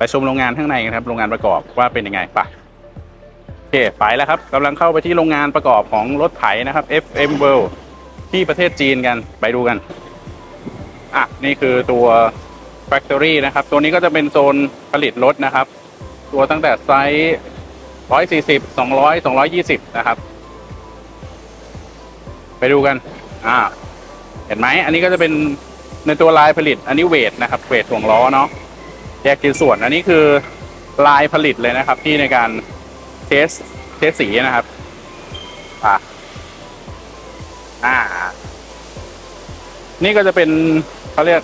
ไปชมโรงงานข้างในกันครับโรงงานประกอบว่าเป็นยังไงไปโอเคไปแล้วครับกำลังเข้าไปที่โรงงานประกอบของรถไถนะครับ FM World ที่ประเทศจีนกันไปดูกันอะนี่คือตัว Factory นะครับ ตัวนี้ก็จะเป็นโซนผลิตรถนะครับ ตัวตั้งแต่ไซส์140 200 220 นะครับ ไปดูกัน อ่า เห็นไหม อันนี้ก็จะเป็นในตัวลายผลิต อันนี้เวทนะครับ เวทถ่วงล้อเนาะ แยกชิ้นส่วนอันนี้คือลายผลิตเลยนะครับ ที่ในการเทสเทสสีนะครับอ่าอ่า นี่ก็จะเป็นเขาเรียก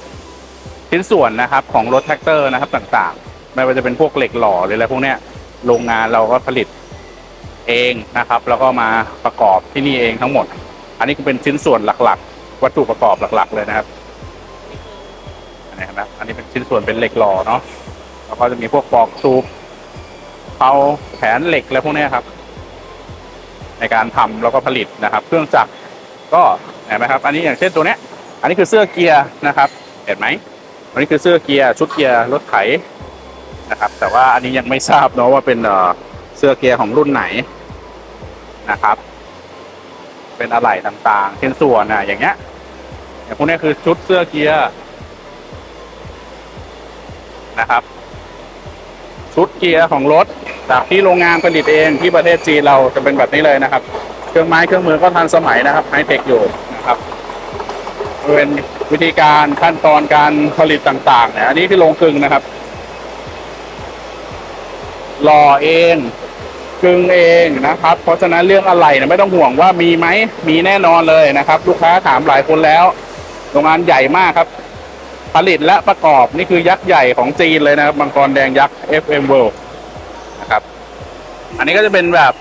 ชิ้นส่วนนะครับ ของรถแท็กเตอร์นะครับต่างๆ ไม่ว่าจะเป็นพวกเหล็กหล่อหรืออะไรพวกเนี้ยโรงงานเราก็ผลิตเองนะครับ แล้วก็มาประกอบที่นี่เองทั้งหมด อันนี้ก็เป็นชิ้นส่วนหลักๆ วัตถุประกอบหลัก ๆ เลยนะครับ อันนี้นะอันนี้เป็นชิ้นส่วนเป็นเหล็กหล่อเนาะแล้วก็จะมีพวกปอกซูบเผาแผนเหล็กอะไรพวกนี้ครับ ในการทำแล้วก็ผลิตนะครับ เครื่องจักรก็เห็นไหมครับ อันนี้อย่างเช่นตัวเนี้ย อันนี้คือเสื้อเกียร์นะครับ เห็นไหมอันนี้คือเสื้อเกียร์ชุดเกียร์รถไถนะครับ แต่ว่าอันนี้ยังไม่ทราบเนาะว่าเป็นเสื้อเกียร์ของรุ่นไหนนะครับ เป็นอะไหล่ต่างๆชิ้นส่วนนะอย่างเงี้ยอย่างพวกนี้คือชุดเสื้อเกียร์ นะครับ ชุดเกียร์ของรถ จากที่โรงงานผลิตเองที่ประเทศจีนเราจะเป็นแบบนี้เลยนะครับ เครื่องไม้เครื่องมือก็ทันสมัยนะครับไฮเทคอยู่นะครับเป็นวิธีการขั้นตอนการผลิตต่างๆเนี่ยอันนี้คือโรงกลึงนะครับหล่อเองกึงเองนะครับ เพราะฉะนั้นเรื่องอะไรนี่ไม่ต้องห่วงว่ามีไหมมีแน่นอนเลยนะครับ ลูกค้าถามหลายคนแล้ว โรงงานใหญ่มากครับ ผลิตและประกอบนี่คือยักษ์ใหญ่ของจีนเลยนะครับมังกรแดงยักษ์ FM World นะครับ อันนี้ก็จะเป็นแบบ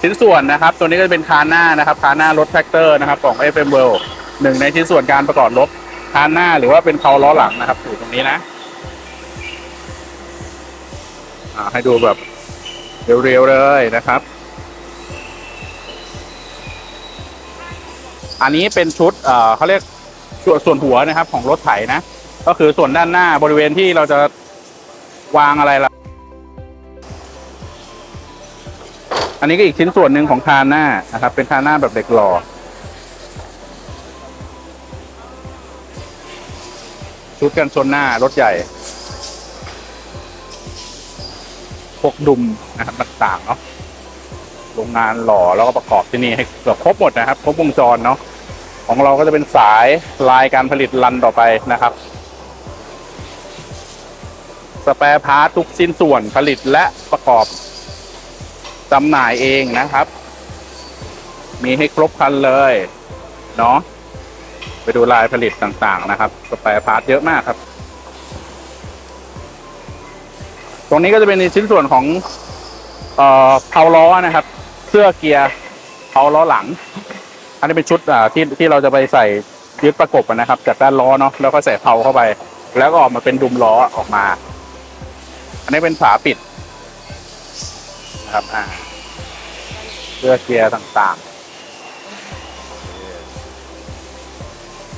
ชิ้นส่วนนะครับ ตัวนี้ก็จะเป็นคานหน้านะครับคานหน้ารถแท็กเตอร์นะครับของ FM World หนึ่งในชิ้นส่วนการประกอบรถคานหน้าหรือว่าเป็นเพาล้อหลังนะครับอยู่ตรงนี้นะให้ดูแบบเร็วๆเลยนะครับ อันนี้เป็นชุดเอ่อเขาเรียก ส่วนส่วนหัวนะครับของรถไถนะ ก็คือส่วนด้านหน้าบริเวณที่เราจะวางอะไรละอันนี้ก็อีกชิ้นส่วนหนึ่งของคานหน้านะครับ เป็นคานหน้าแบบเหล็กหล่อชุดกันชนหน้ารถใหญ่พวกดุมนะครับต่างๆเนาะโรงงานหล่อแล้วก็ประกอบที่นี่ให้เกือบครบหมดนะครับ ครบวงจรเนาะ ของเราก็จะเป็นสายลายการผลิตรันต่อไปนะครับ สแปร์พาร์ททุกสิ้นส่วนผลิตและประกอบจำหน่ายเองนะครับ มีให้ครบครันเลยเนาะไปดูลายผลิตต่างๆนะครับ สแปร์พาร์ทเยอะมากครับ ตรงนี้ก็จะเป็นในชิ้นส่วนของเอ่อเพาล้อนะครับ เสื้อเกียร์เพาล้อหลัง นนี้เป็นชุดอ่าที่ที่เราจะไปใส่ยึดประกบนะครับ จากด้านล้อเนาะแล้วก็ใส่เพาเข้าไป แล้วก็ออกมาเป็นดุมล้อออกมา อันนี้เป็นฝาปิดนะครับอ่าเสื้อเกียร์ต่างๆ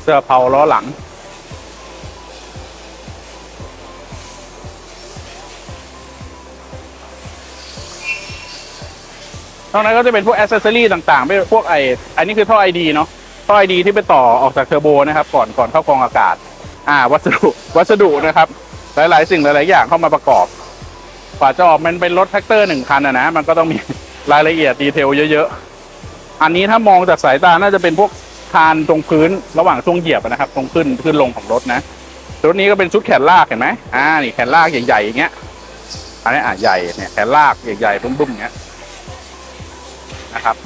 เสื้อเพาล้อหลัง นอกนั้นก็จะเป็นพวกอ c เซสซอรี่ต่างๆไม่พวกไออันนี้คือท่อไอดีเนาะท่อไอดีที่ไปต่อออกจากเทอร์โบนะครับ ก่อนก่อนเข้ากองอากาศ อ่า วัสดุวัสดุนะครับ หลายๆ สิ่งหลายๆอย่างเข้ามาประกอบกว่าจะออกมันเป็นรถแท็กเตอร์หนึ่งคันอะนะมันก็ต้องมีรายละเอียดดีเทลเยอะๆ อันนี้ถ้ามองจากสายตาน่าจะเป็นพวกคานตรงพื้นระหว่างช่วงเหยียบนะครับตรงขึ้นขึ้นลงของรถนะชุดนี้ก็เป็นชุดแขนลากเห็นไหมอ่านี่แขนลากใหญ่ๆอย่างเงี้ยอันนี้อะใหญ่เนี่ยแขนลากใหญ่ๆบุ้มๆอย่างเงี้ย นะครับ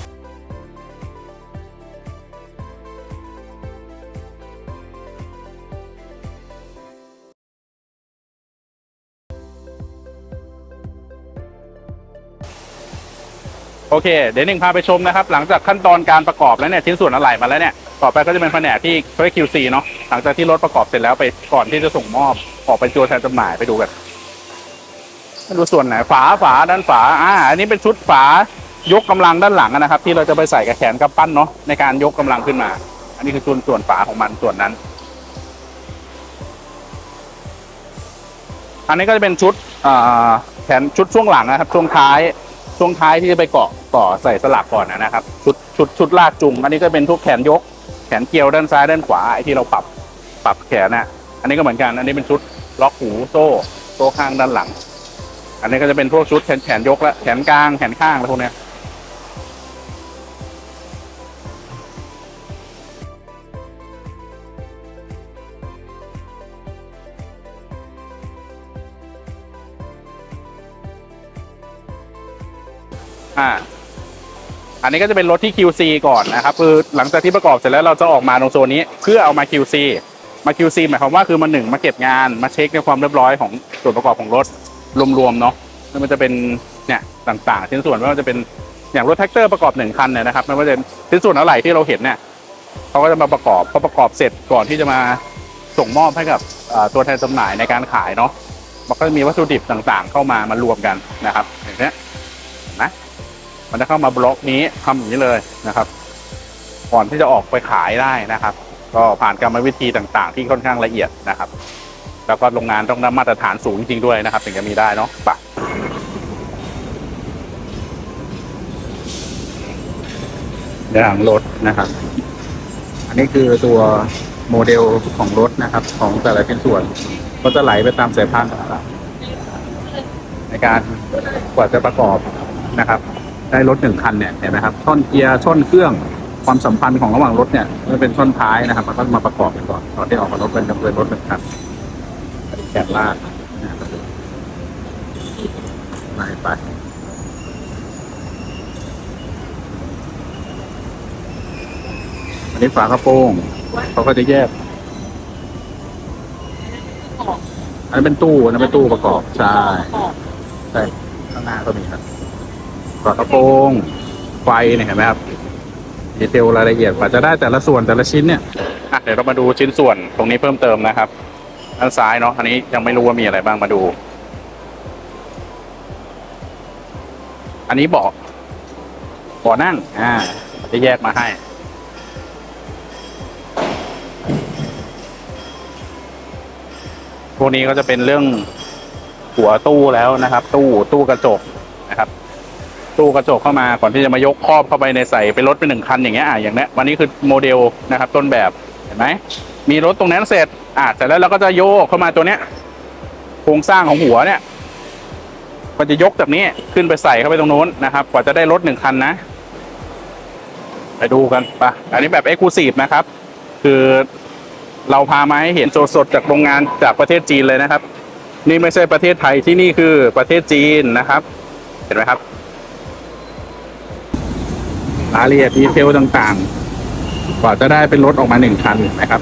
โอเค เดี๋ยวหนึ่งพาไปชมนะครับ หลังจากขั้นตอนการประกอบแล้วเนี่ยชิ้นส่วนอะไหล่มาแล้วเนี่ยต่อไปก็จะเป็นแผนกที่เขาเรียก QC เนาะหลังจากที่รถประกอบเสร็จแล้วไปก่อนที่จะส่งมอบออกไปตัวแทนจำหน่ายไปดูกันไม่รู้ส่วนไหนฝาฝาด้านฝาอ่าอันนี้เป็นชุดฝา ยกกำลังด้านหลังนะครับ ที่เราจะไปใส่กับแขนกับปั้นเนาะในการยกกำลังขึ้นมา อันนี้คือส่วนส่วนฝาของมันส่วนนั้น อันนี้ก็จะเป็นชุดแขนชุดช่วงหลังนะครับ ช่วงท้ายช่วงท้ายที่จะไปเกาะต่อใส่สลักก่อนนะครับ ชุดชุดชุดลากจุงอันนี้ก็เป็นทุกแขนยก แขนเกี่ยวด้านซ้ายด้านขวาไอ้ที่เราปรับปรับแขนน่ะอันนี้ก็เหมือนกัน อันนี้เป็นชุดล็อกหูโซ่โซ่ข้างด้านหลัง อันนี้ก็จะเป็นพวกชุดแขนแขนยกและแขนกลางแขนข้างอะไรพวกเนี้ อ่าอันนี้ก็จะเป็นรถที่ QC ก่อนนะครับคือหลังจากที่ประกอบเสร็จแล้วเราจะออกมาตรงโซนนี้ เพื่อเอามา QC มา QC หมายความว่าคือมาหนึ่งมาเก็บงานมาเช็คในความเรียบร้อยของส่วนประกอบของรถรวมๆเนาะแล้วมันจะเป็นเนี่ยต่างๆชิ้นส่วนไม่ว่าจะเป็นอย่างรถแท็กเตอร์ประกอบหนึ่งคันเนี่ยนะครับไม่ว่าจะชิ้นส่วนอะไรที่เราเห็นเนี่ยเขาก็จะมาประกอบพอประกอบเสร็จก่อนที่จะมาส่งมอบให้กับตัวแทนจำหน่ายในการขายเนาะมันก็จะมีวัตถุดิบต่างๆ เข้ามามารวมกันนะครับอย่างเนี้ยนะ มันจะเข้ามาบล็อกนี้ทำอย่างนี้เลยนะครับ ก่อนที่จะออกไปขายได้นะครับ ก็ผ่านกรรมวิธีต่างๆ ที่ค่อนข้างละเอียดนะครับ แล้วก็โรงงานต้องได้มาตรฐานสูงจริงๆด้วยนะครับ ถึงจะมีได้เนาะไปยางรถนะครับ อันนี้คือตัวโมเดลของรถนะครับ ของแต่ละชิ้นส่วน ก็จะไหลไปตามสายพานต่างๆในการกว่าจะประกอบนะครับ ได้รถหนึ่งคันเนี่ยเห็นไหมครับช่อนเกียร์ช่อนเครื่องความสัมพันธ์ของระหว่างรถเนี่ยมันเป็นช่อนท้ายนะครับ มันก็มาประกอบกันก่อนตอนที่ออกมารถเป็นจำเป็นรถหนึ่งคันแกนลากนะไปไปอันนี้ฝากระโปรงเขาก็จะแยกอันนี้นเป็นตู้อันนั้นเป็นตู้ประกอบใช่ใช่ข้างหน้าก็มีครับ ฝากระโปรงไฟเนี่ยเห็นไหมครับดีเทลรายละเอียดกว่าจะได้แต่ละส่วนแต่ละชิ้นเนี่ยอะเดี๋ยวเรามาดูชิ้นส่วนตรงนี้เพิ่มเติมนะครับด้านซ้ายเนาะอันนี้ยังไม่รู้ว่ามีอะไรบ้างมาดู อันนี้เบาะเบาะนั่งอ่าจะแยกมาให้พวกนี้ก็จะเป็นเรื่องหัวตู้แล้วนะครับ ตู้ตู้กระจก ตู้กระจกเข้ามาก่อนที่จะมายกครอบเข้าไปในใส่เป็นรถเป็นหนึ่งคันอย่างเงี้ยอะอย่างเนี้ยวันนี้คือโมเดลนะครับต้นแบบเห็นไหมมีรถตรงนั้นเสร็จอะเสร็จแล้วเราก็จะโยกเข้ามาตัวเนี้ยโครงสร้างของหัวเนี่ยมันจะยกจากนี้ขึ้นไปใส่เข้าไปตรงนู้นนะครับ กว่าจะได้รถหนึ่งคันนะ ไปดูกันไปะอันนี้แบบเอ็กซ์คลูซีฟนะครับ คือเราพามาให้เห็นสดๆจากโรงงานจากประเทศจีนเลยนะครับ นี่ไม่ใช่ประเทศไทยที่นี่คือประเทศจีนนะครับ เห็นไหมครับ รายละเอียดดีเทลต่างๆ กว่าจะได้เป็นรถออกมาหนึ่งคันนะครับ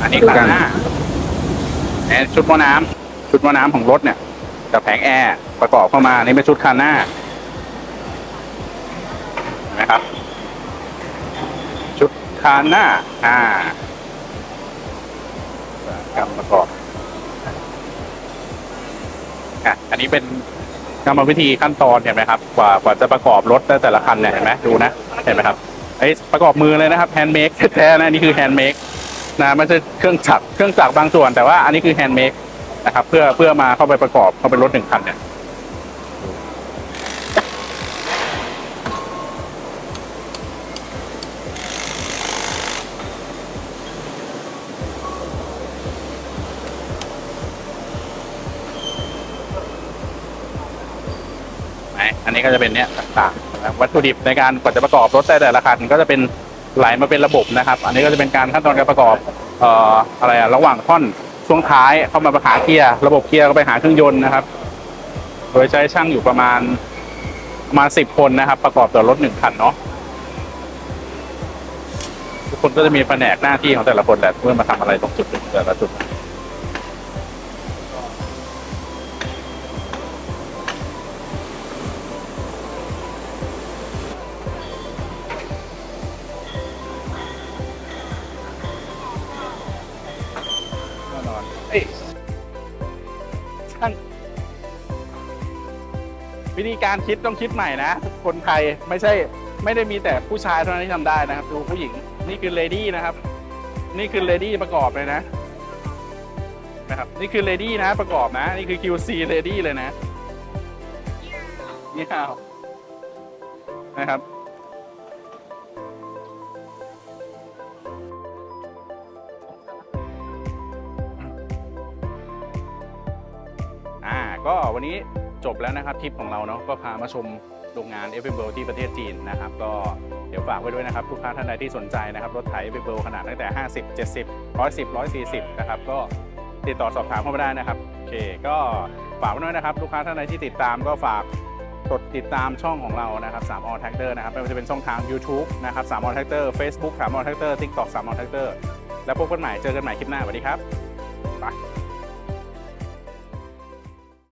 อันนี้คันหน้าแอนชุดหม้อน้ำชุดหม้อน้ำของรถเนี่ย กับแผงแอร์ประกอบเข้ามานี่เป็นชุดคันหน้าเห็นไหมครับ ชุดคันหน้า อ่ากำประกอบอะอันนี้เป็น กรรมวิธีขั้นตอนเห็นไหมครับกว่ากว่าจะประกอบรถแต่ละคันเนี่ยเห็นไหมดูนะเห็นไหมครับไอ้ประกอบมือเลยนะครับแฮนด์เมดแท้ๆนะนนี่คือแฮนด์เมดนะไม่ใช่เครื่องจักรเครื่องจักรบางส่วนแต่ว่าอันนี้คือแฮนด์เมดนะครับเพื่อเพื่อมาเข้าไปประกอบเข้าเป็นรถหนึ่งคันเนี่ย นี้ก็จะเป็นเนี่ยต่างๆนะครับวัตถุดิบในการกว่าจะประกอบรถได้แต่ละคันก็จะเป็นไหลมาเป็นระบบนะครับ อันนี้ก็จะเป็นการขั้นตอนการประกอบเอ่ออะไรอะระหว่างท่อนช่วงท้ายเข้ามาประหาเกียร์ระบบเกียร์ก็ไปหาเครื่องยนต์นะครับ โดยใช้ช่างอยู่ประมาณประมาณสิบคนนะครับ ประกอบต่อรถหนึ่งคันเนาะทุกคนก็จะมีแผนกหน้าที่ของแต่ละคนแหละเพื่อมาทำอะไรตรงจุดแต่ละจุด วิธีการคิดต้องคิดใหม่นะ คนไทยไม่ใช่ไม่ได้มีแต่ผู้ชายเท่านั้นที่ทำได้นะครับ ดูผู้หญิงนี่คือเลดี้นะครับ นี่คือเลดี้ประกอบเลยนะนะครับนี่คือ ready นะประกอบนะ นี่คือ QC ready เลยนะนี่เอานะครับอ่าก็วันนี้ จบแล้วนะครับทริปของเราเนาะก็พามาชมโรงงาน f อ b l ที่ประเทศจีนนะครับ ก็เดี๋ยวฝากไว้ด้วยนะครับลูกค้าท่านใดที่สนใจนะครับรถไถ f อ b l ขนาดตั้งแต่ 50 70 110 140 นะครับ ก็ติดต่อสอบถามเข้ามาได้นะครับโอเค ก็ฝากไว้ด้วยนะครับ ลูกค้าท่านใดที่ติดตามก็ฝากกดติดตามช่องของเรานะครับ3 All Tractor นะครับไม่ว่าจะเป็นช่องทาง YouTube นะครับ3 All Tractor Facebook 3 All Tractor TikTok 3 All Tractor แล้วพบกันใหม่เจอกันใหม่คลิปหน้าสวัสดีครับไป